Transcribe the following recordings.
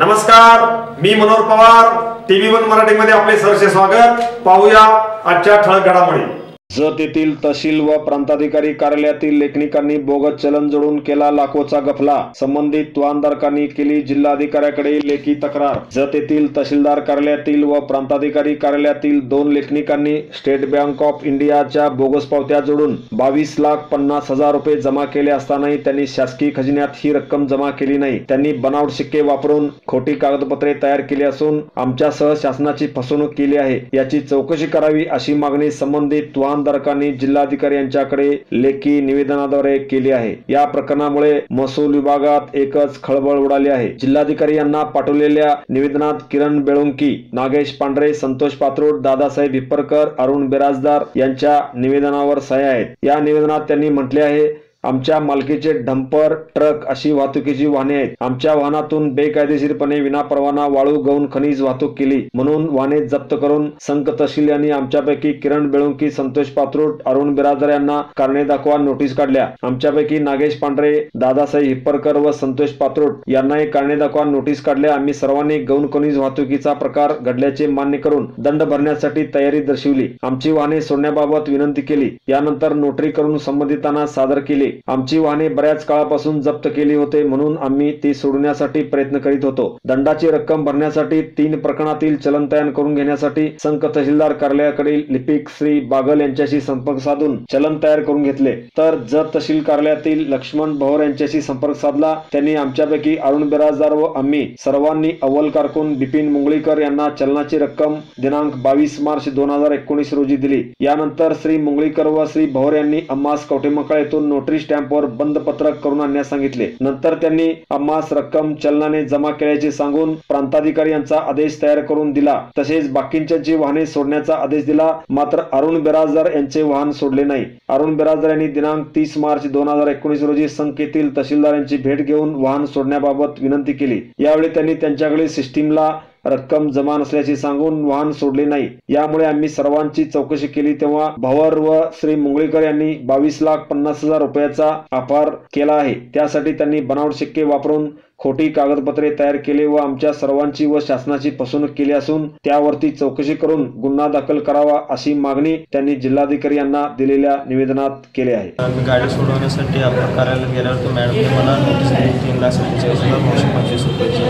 नमस्कार मी Manohar Pawar TV one मराठीमध्ये आपले सरसे स्वागत. पाहूया आजच्या ठळक घडामोडी. जत येथील तहसील व प्रांताधिकारी कार्यालयातील लेखनिकांनी बोगस चलन जोडून केला लाखोचा गफला. संबंधित वाहनधारकांनी केली जिल्हाधिकाऱ्याकडे लेखी तक्रार. जत येथील तहसीलदार कार्यालयातील व प्रांताधिकारी कार्यालयातील दोन लेखनिकांनी स्टेट बँक ऑफ इंडियाच्या बोगस पावत्या जोडून बावीस लाख पन्नास हजार रुपये जमा केले असतानाही त्यांनी शासकीय खजिन्यात ही रक्कम जमा केली नाही. त्यांनी बनावट शिक्के वापरून खोटी कागदपत्रे तयार केली असून आमच्यासह शासनाची फसवणूक केली आहे. याची चौकशी करावी अशी मागणी संबंधित वाहनधारकांनी जिल्हाधिकारी यांच्याकडे लेखी निवेदनाद्वारे केली आहे. या प्रकरणामुळे महसूल विभागात एकच खळबळ उडाली आहे. जिल्हाधिकारी यांना पाठवलेल्या निवेदनात किरण बेळुंकी नागेश पांढरे संतोष पात्रोड दादासाहेब हिप्परकर अरुण बिराजदार यांच्या निवेदनावर सह्या आहेत. या निवेदनात त्यांनी म्हटले आहे आमच्या मालकीचे डंपर ट्रक अशी वाहतुकीची वाहने आहेत. आमच्या वाहनातून बेकायदेशीरपणे विनापरवाना वाळू गौण खनिज वाहतूक केली. म्हणून वाहने जप्त करून संक तहसील यांनी आमच्यापैकी किरण बेळुंकी संतोष पात्रोट अरुण बिराजदार यांना कारणे दाखवा नोटीस काढल्या. आमच्यापैकी नागेश पांढरे दादासाहेब हिप्परकर व संतोष पात्रोट यांनाही कारणे दाखवा नोटीस काढल्या. आम्ही सर्वांनी गौण खनिज वाहतुकीचा प्रकार घडल्याचे मान्य करून दंड भरण्यासाठी तयारी दर्शवली. आमची वाहने सोडण्याबाबत विनंती केली. यानंतर नोटरी करून संबंधितांना सादर केली. आमची वाहने बऱ्याच काळापासून जप्त केली होते म्हणून आम्ही ती सोडण्यासाठी प्रयत्न करीत होतो. दंडाची रक्कम भरण्यासाठी तीन प्रकरणातील चलन तयार करून घेण्यासाठी संक तहसीलदार कार्यालयाकडील लिपिक श्री बागल यांच्याशी संपर्क साधून चलन तयार करून घेतले. तर जत तहसील कार्यालयातील लक्ष्मण भवर यांच्याशी संपर्क साधला. त्यांनी आमच्यापैकी अरुण बिराजदार व आम्ही सर्वांनी अव्वल कारकून बिपिन मुंगळीकर यांना चलनाची रक्कम दिनांक बावीस मार्च दोन हजार एकोणीस रोजी दिली. यानंतर श्री मुंगळीकर व श्री भवर यांनी अम्मास कवठेमकाळ येथून नोटरी स्टॅम्पवर बंद पत्रक करून आणण्यास सांगितले. नंतर त्यांनी अम्मास रक्कम चलनाने जमा केल्याचे सांगून प्रांताधिकारी यांचा आदेश तयार करून दिला. तसेच बाकींची वाहने सोडण्याचा आदेश दिला. मात्र अरुण बिराजदार यांचे वाहन सोडले नाही. अरुण बिराजदार यांनी दिनांक तीस मार्च दोन हजार एकोणीस रोजी संकेतील तहसीलदार यांची भेट घेऊन वाहन सोडण्याबाबत विनंती केली. यावेळी त्यांनी त्यांच्याकडे सिस्टीमला रक्कम जमा नसल्याचे सांगून वाहन सोडले नाही. यामुळे आम्ही सर्वांची चौकशी केली तेव्हा भवर व श्री मुंगळीकर यांनी बावीस लाख पन्नास हजार रुपयाचा अपार केला आहे. त्यासाठी त्यांनी बनावट शिक्के वापरून खोटी कागदपत्रे तयार केले व आमच्या सर्वांची व शासनाची फसवणूक केली असून त्यावरती चौकशी करून गुन्हा दाखल करावा अशी मागणी त्यांनी जिल्हाधिकारी यांना दिलेल्या निवेदनात केली आहे. मी गाडी सोडवण्यासाठी आपण कार्यालयात गेल्यावर मॅडमने मला नोटीस दिली. तीन लाख सत्तेचाळीस हजार नऊशे पंचवीस रुपयाची.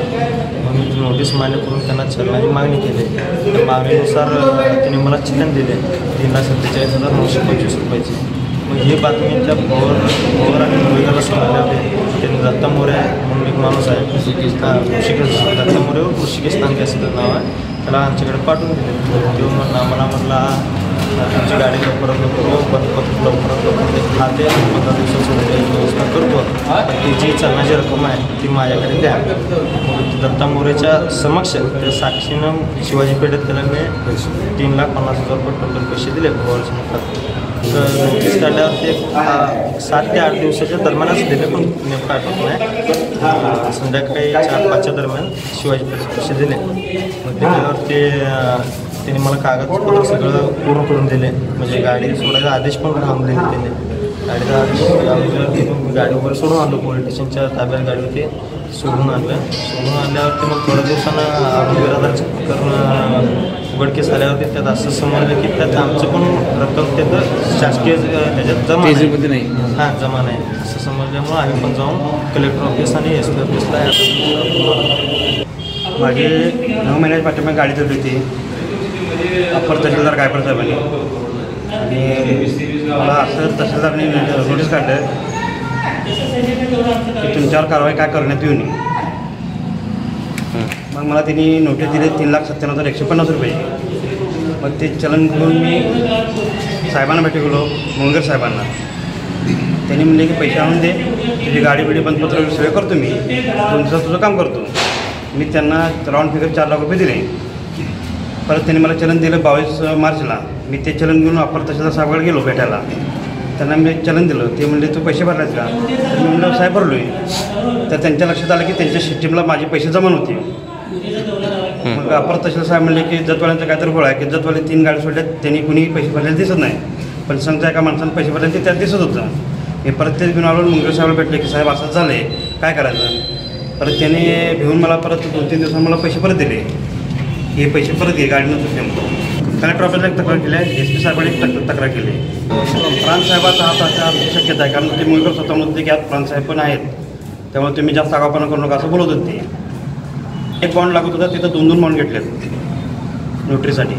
मग मी नोटीस मान्य करून त्यांना चलनाची मागणी केली. त्या मागणीनुसार त्यांनी मला चलन दिले. तीन लाख सत्तेचाळीस हजार नऊशे पंचवीस रुपयाची. मग ही बातमी त्या पवार पवार आणि मुलगाला समजले होते. त्यांनी दत्ता मोरे माणूस आहे ऋषिकेश हा ऋषिकेश असं नाव आहे. त्याला आमच्याकडे पाठवून दिले. तो म्हणला मला म्हटला तुमची गाडी लवकरात लवकर पत्र लवकरात लवकर ते खाते पंधरा दिवसात सोडण्याची व्यवस्था करतो पण ती जी चलनाची रक्कम आहे ती माझ्याकडे द्या. दत्ता मोरेच्या समक्ष त्या साक्षीनं शिवाजी पेठेत त्याला मी तीन लाख पन्नास हजार रुपये टोटल पैसे दिले भोवरच्या तर नोटीस काढल्यावर ते सात ते आठ दिवसाच्या दरम्यानच दिले पण नेमकं आठवत नाही. संध्याकाळी चार पाचच्या दरम्यान शिवाजी पेठेत पैसे दिले. मग ते ते त्यांनी मला कागदपत्र सगळं पूर्ण करून दिले. म्हणजे गाडी सोडायचा आदेश पण थांबले त्यांनी. गाडीचा आदेश राहून दिल्यावरती मग गाडी वगैरे सोडून आणलो पोलीस स्टेशनच्या ताब्यात गाडी होती. सोडून आणलं सोडून आणल्यावरती मग थोड्या दिवसानं बिरादारचं करून उघडकीस आल्यावरती त्यात असं समजलं की त्यात आमचं पण रक्कम त्यात शासकीय त्याच्यात जमा नाही. नाही. हां जमा नाही. असं समजल्यामुळं आम्ही पण जाऊन कलेक्टर ऑफिस आणि एस पी ऑफिसला माझी नऊ महिन्याच्या पाठीमागे गाडी चालली होती. अप्पर तहसीलदार गायपर साहेबांनी आणि मला असं तहसीलदारने नोटीस काढलं की तुमच्यावर कारवाई काय करण्यात येऊ नये. मग मला त्यांनी नोटीस दिली तीन लाख सत्त्याण्णव हजार एकशे पन्नास रुपये. मग ते चलन घेऊन मी साहेबांना भेटू गेलो मुंगेर साहेबांना. त्यांनी म्हणले की पैसे आणून दे तुझी गाडी बिडी बंदपत्र सगळे करतो मी. तुमचं तुझं काम करतो. मी त्यांना राऊंड फिगर चार लाख रुपये दिले. परत त्यांनी मला चलन दिलं बावीस मार्चला. मी ते चलन घेऊन अप्पर तहसीलदार साहेबाकडे गेलो भेटायला. त्यांना मी चलन दिलं. ते म्हणले तू पैसे भरलायस का? मी म्हणलं साहेब भरलो आहे तर त्यांच्या लक्षात आलं की त्यांच्या सिस्टीमला माझे पैसे जमा नव्हते. मग अप्पर तहसील साहेब म्हणले की जतवाल्यांचं काहीतरी गोळ आहे की जतवाले तीन गाडी सोडल्यात त्यांनी कुणी पैसे भरलेले दिसत नाही. पण समजा एका माणसानं पैसे भरले ते त्यात दिसत होतं. मी परत तेच घेऊन आलो मुंगेर साहेब भेटले की साहेब असं झालं आहे काय करायचं? परत त्याने भिवून मला परत दोन तीन दिवसांनी मला पैसे परत दिले. हे पैसे परत घे गाडी नसते म्हणून कलेक्टर ऑफिसला एक तक्रार केली आहे. एस पी साहेबांनी एक तक्रार केली आहे. प्रांतसाहेबाचा हात असण्याची शक्यता आहे. कारण ते मुलगा स्वतः म्हणते की आज प्रांतसाहेब पण आहेत. त्यामुळे तुम्ही जास्त आगावपणा करू नका असं बोलत होते. एक बॉन्ड लागत होता तिथं दोन दोन बॉन्ड घेतले नोटरीसाठी.